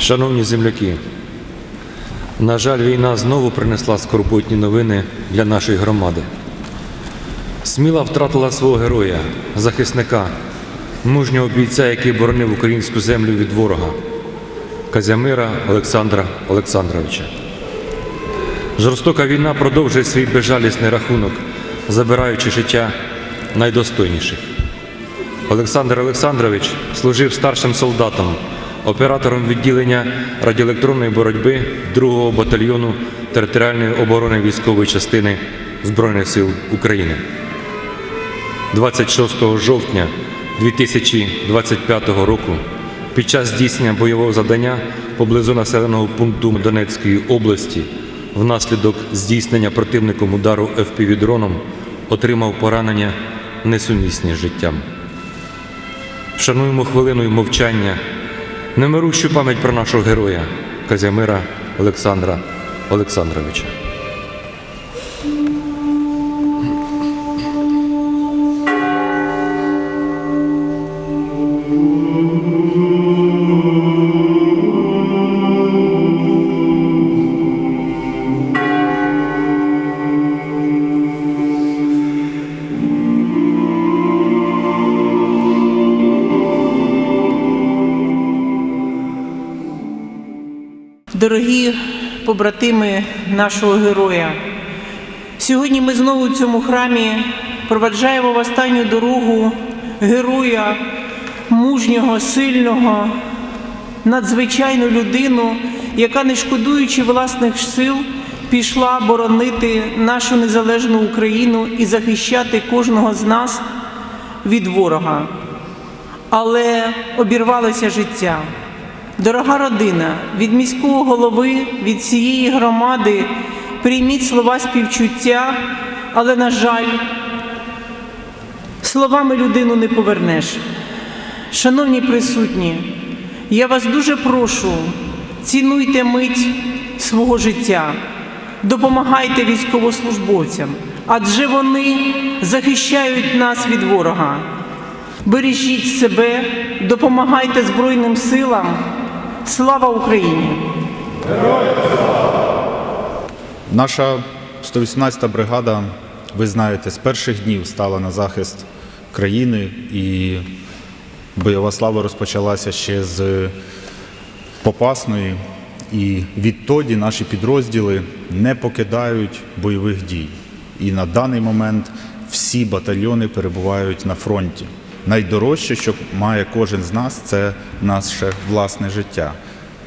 Шановні земляки, на жаль, війна знову принесла скорботні новини для нашої громади. Сміла втратила свого героя, захисника, мужнього бійця, який боронив українську землю від ворога, Казямира Олександра Олександровича. Жорстока війна продовжує свій безжалісний рахунок, забираючи життя найдостойніших. Олександр Олександрович служив старшим солдатом, оператором відділення радіоелектронної боротьби 2-го батальйону територіальної оборони військової частини Збройних сил України. 26 жовтня 2025 року під час здійснення бойового завдання поблизу населеного пункту Донецької області внаслідок здійснення противником удару FPV-дроном отримав поранення несумісні з життям. Вшануємо хвилиною мовчання, немирущу пам'ять про нашого героя Казямира Олександра Олександровича. Дорогі побратими нашого героя, сьогодні ми знову в цьому храмі проваджаємо в останню дорогу героя, мужнього, сильного, надзвичайну людину, яка, не шкодуючи власних сил, пішла боронити нашу незалежну Україну і захищати кожного з нас від ворога. Але обірвалося життя. Дорога родина, від міського голови, від всієї громади прийміть слова співчуття, але, на жаль, словами людину не повернеш. Шановні присутні, я вас дуже прошу, цінуйте мить свого життя, допомагайте військовослужбовцям, адже вони захищають нас від ворога. Бережіть себе, допомагайте Збройним силам. Слава Україні! Наша 118-та бригада, ви знаєте, з перших днів стала на захист країни, і бойова слава розпочалася ще з Попасної. І відтоді наші підрозділи не покидають бойових дій. І на даний момент всі батальйони перебувають на фронті. Найдорожче, що має кожен з нас, це наше власне життя.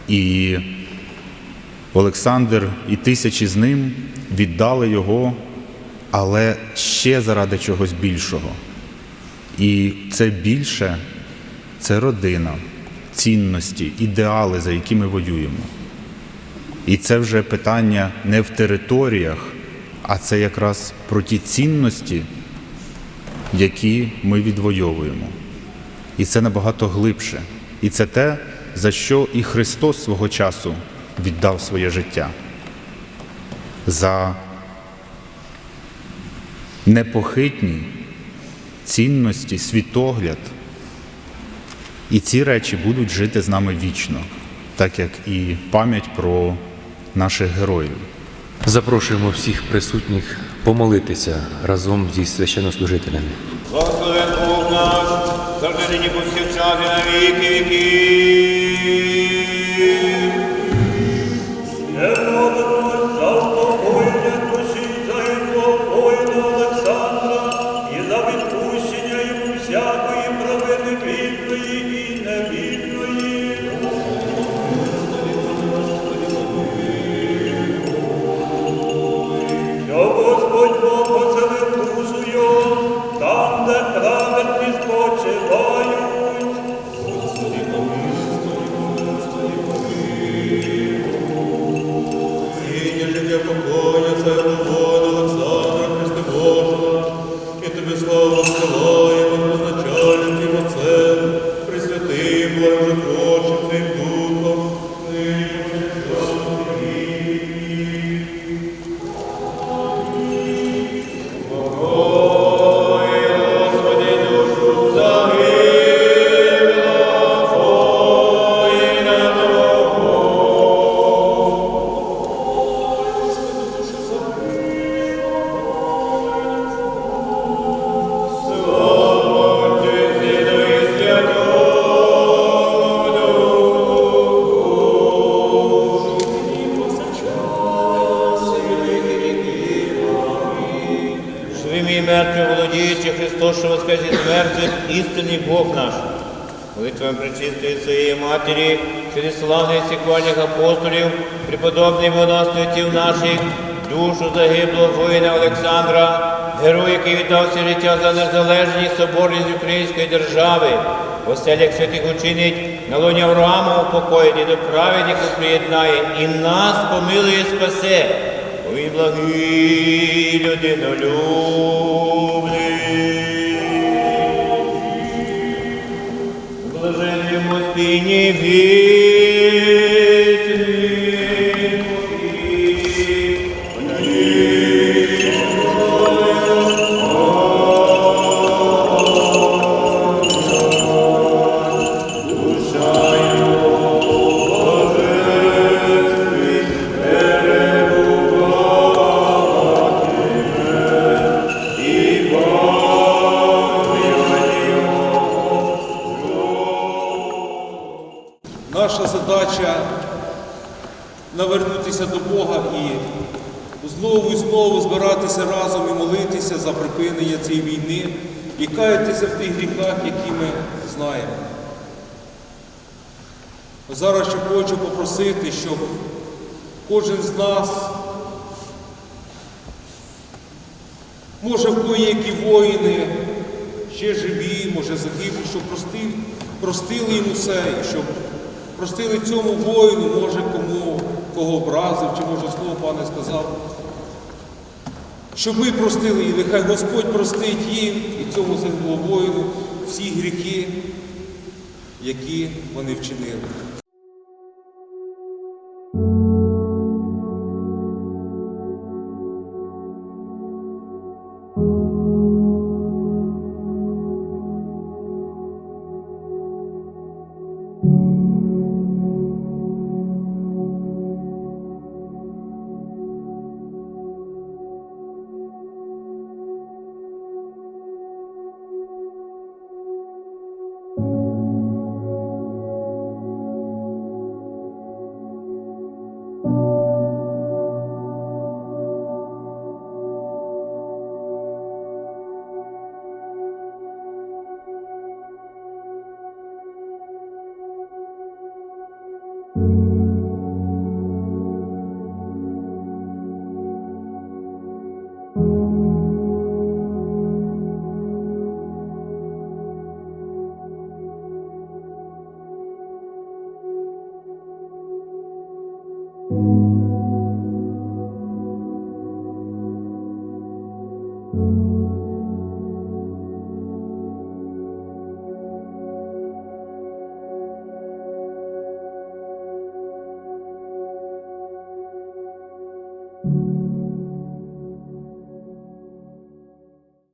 І Олександр і тисячі з ним віддали його, але ще заради чогось більшого. І це більше це родина, цінності, ідеали, за які ми воюємо. І це вже питання не в територіях, а це якраз про ті цінності, які ми відвоюємо. І це набагато глибше. І це те, за що і Христос свого часу віддав своє життя. За непохитні цінності, світогляд. І ці речі будуть жити з нами вічно, так як і пам'ять про наших героїв. Запрошуємо всіх присутніх помолитися разом зі священнослужителями. Благословен Бог наш, завжди нині повсякчас і на віки віків. Що воскрес істинний Бог наш. Молитвам пречистої своєї матері, через славних сіквальних апостолів, преподобних водостоїців наших, душу загиблого воїна Олександра, герой, який віддав все життя за незалежність, соборність української держави, оселях святих учинить, на лоні Авраама упокоїть до праведників приєднає, і нас помилує спасе. Ой, благий людинолюбний. Блаженному спині Навернутися до Бога і знову і знову збиратися разом і молитися за припинення цієї війни і каятися в тих гріхах, які ми знаємо. Зараз ще хочу попросити, щоб кожен з нас, може в кої які воїни, ще живі, може загиблі, щоб простили йому все, щоб простили цьому воїну, може кому кого образив, чи може слово пане сказав. Щоб ми простили, і нехай Господь простить їм і цьому загиблому воїну всі гріхи, які вони вчинили.